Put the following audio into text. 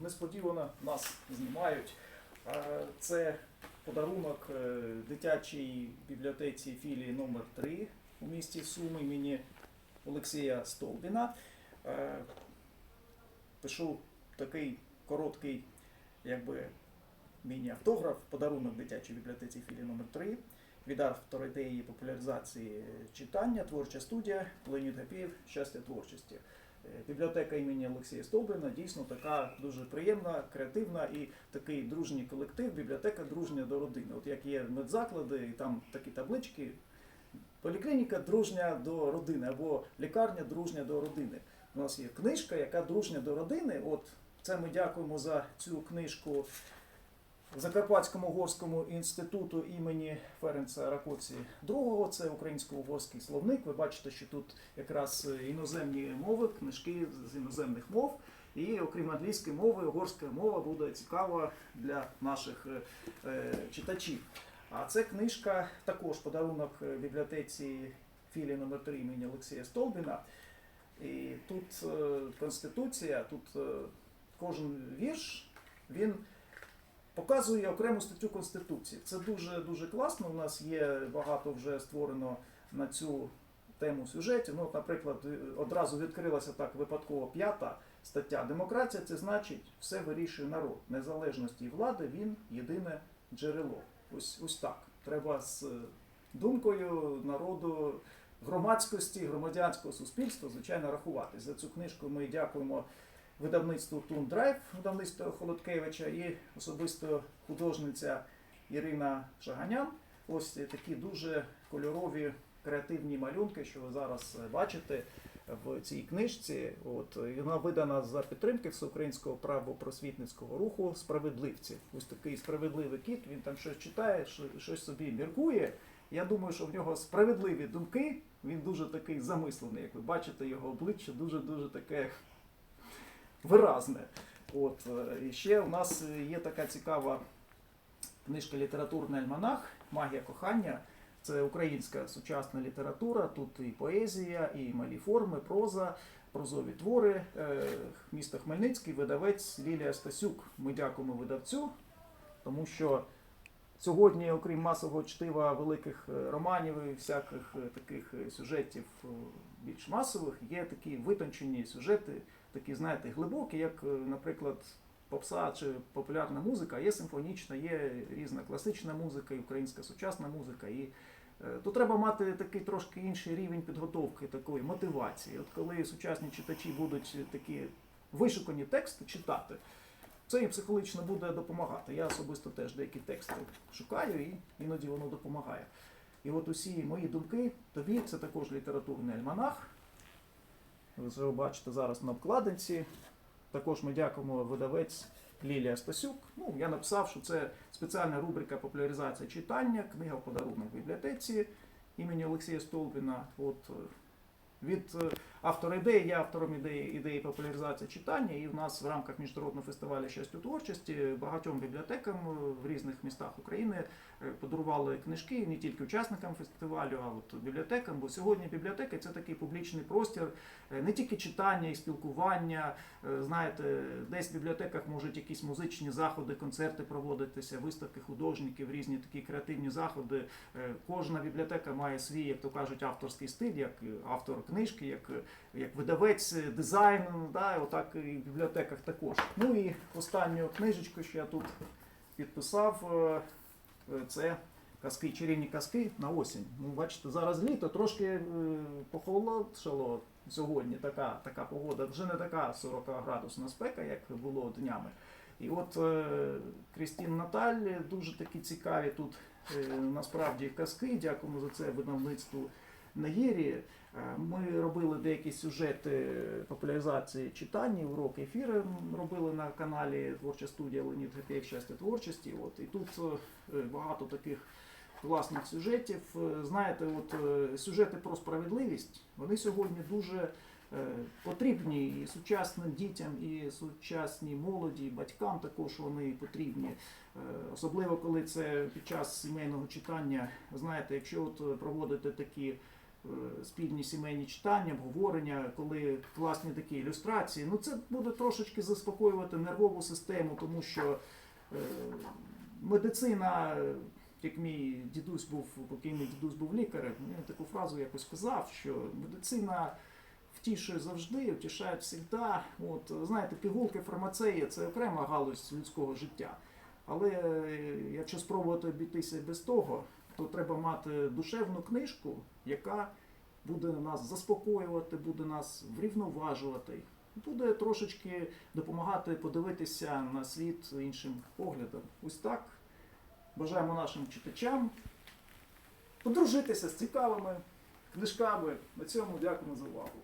несподівано нас знімають. Це подарунок е, дитячій бібліотеці філії номер 3 у місті Суми імені Олексія Столбіна. Е, Пишу такий короткий, якби міні-автограф, подарунок дитячій бібліотеці філії номер 3 від автора ідеї популяризації читання, творча студія Леонід Гапієв Щастя творчості. Бібліотека імені Олексія Столбина дійсно така дуже приємна, креативна і такий дружній колектив. Бібліотека дружня до родини. От як є медзаклади, і там такі таблички. Поліклініка дружня до родини або лікарня дружня до родини. У нас є книжка, яка дружня до родини. От це ми дякуємо за цю книжку Закарпатському горському інституту імені Ференца Ракоці II. Це українсько-угорський словник. Ви бачите, що тут якраз іноземні мови, книжки з іноземних мов. І окрім англійської мови, угорська мова буде цікава для наших е, читачів. А це книжка також подарунок бібліотеці філії номер 3 імені Олексія Столбіна. І тут е, конституція, тут е, кожен вірш, він показує окрему статтю Конституції. Це дуже дуже класно. У нас є багато вже створено на цю тему сюжетів. Ну, наприклад, одразу відкрилася так випадково п'ята стаття. Демократія це значить все вирішує народ. Незалежності влади він єдине джерело. Ось ось так. Треба з думкою народу. Громадськості, громадянського суспільства, звичайно, рахувати. За цю книжку ми дякуємо видавництву Тун Драйв, видавництво Холодкевича і особисто художниця Ірина Шаганян. Ось такі дуже кольорові креативні малюнки, що ви зараз е, бачите в цій книжці. От вона видана за підтримки всеукраїнського правопросвітницького руху Справедливці. Ось такий справедливий кіт. Він там щось читає, що- щось собі міркує. Я думаю, що в нього справедливі думки. Він дуже такий замислений. Як ви бачите, його обличчя дуже дуже таке виразне. От е, і ще у нас є така цікава книжка Літературний альманах Магія кохання. Це українська сучасна література. Тут і поезія, і малі форми, проза, прозові твори. Е, Місто Хмельницький, видавець Лілія Стасюк. Ми дякуємо видавцю, тому що сьогодні, окрім масового чтива великих е, романів і всяких е, таких е, сюжетів е, більш масових, є такі витончені сюжети, такі, знаєте, глибокі, як, е, наприклад, попса чи популярна музика, є симфонічна, є різна класична музика, і українська сучасна музика. І е, то треба мати такий трошки інший рівень підготовки, такої мотивації. От коли сучасні читачі будуть такі вишукані тексти читати, це їм психологічно буде допомагати. Я особисто теж деякі тексти шукаю і іноді воно допомагає. І от усі мої думки тобі це також літературний альманах. Ви бачите зараз на обкладинці. Також ми дякуємо видавець Лілія Стасюк. Ну, я написав, що це спеціальна рубрика популяризація читання, книга в подарунок в бібліотеці імені Олексія Столбіна. От е, від автора ідеї, я автором ідеї, ідеї популяризації читання, і в нас в рамках міжнародного фестивалю щастя творчості багатьом бібліотекам в різних містах України е, подарували книжки не тільки учасникам фестивалю, а от бібліотекам. Бо сьогодні бібліотека це такий публічний простір, е, не тільки читання і спілкування. Е, Знаєте, десь в бібліотеках можуть якісь музичні заходи, концерти проводитися, виставки художників, різні такі креативні заходи. Е, Кожна бібліотека має свій, як то кажуть, авторський стиль, як автор книжки, як, як видавець дизайну, да, і отак і в бібліотеках також. Ну і останню книжечку, що я тут підписав, е, це казки, чарівні казки на осінь. Ну, бачите, зараз літо, трошки е, похолодшало сьогодні така, така погода, вже не така 40 градусна спека, як було днями. І от е, Крістін Наталь дуже такі цікаві тут насправді казки. Дякуємо за це видавництву Наєрі. Е, Ми робили деякі сюжети популяризації читання, уроки ефіри робили на каналі Творча студія Леонід Гапєєв щастя творчості. От, і тут е, багато таких класних сюжетів. Е, Знаєте, от сюжети про справедливість, вони сьогодні дуже потрібні і сучасним дітям, і сучасній молоді, і батькам також вони потрібні. Особливо коли це під час сімейного читання. Знаєте, якщо от проводити такі спільні сімейні читання, обговорення, коли класні такі ілюстрації. Ну це буде трошечки заспокоювати нервову систему, тому що е, медицина, е, як мій дідусь був, покійний дідусь був лікарем, він таку фразу якось казав, що медицина втішує завжди, втішає завжди. От, знаєте, пігулки фармацеї це окрема галузь людського життя. Але е, якщо спробувати обійтися без того, то треба мати душевну книжку, яка буде нас заспокоювати, буде нас врівноважувати, буде трошечки допомагати подивитися на світ іншим поглядом. Ось так. Бажаємо нашим читачам подружитися з цікавими книжками. На цьому дякуємо за увагу.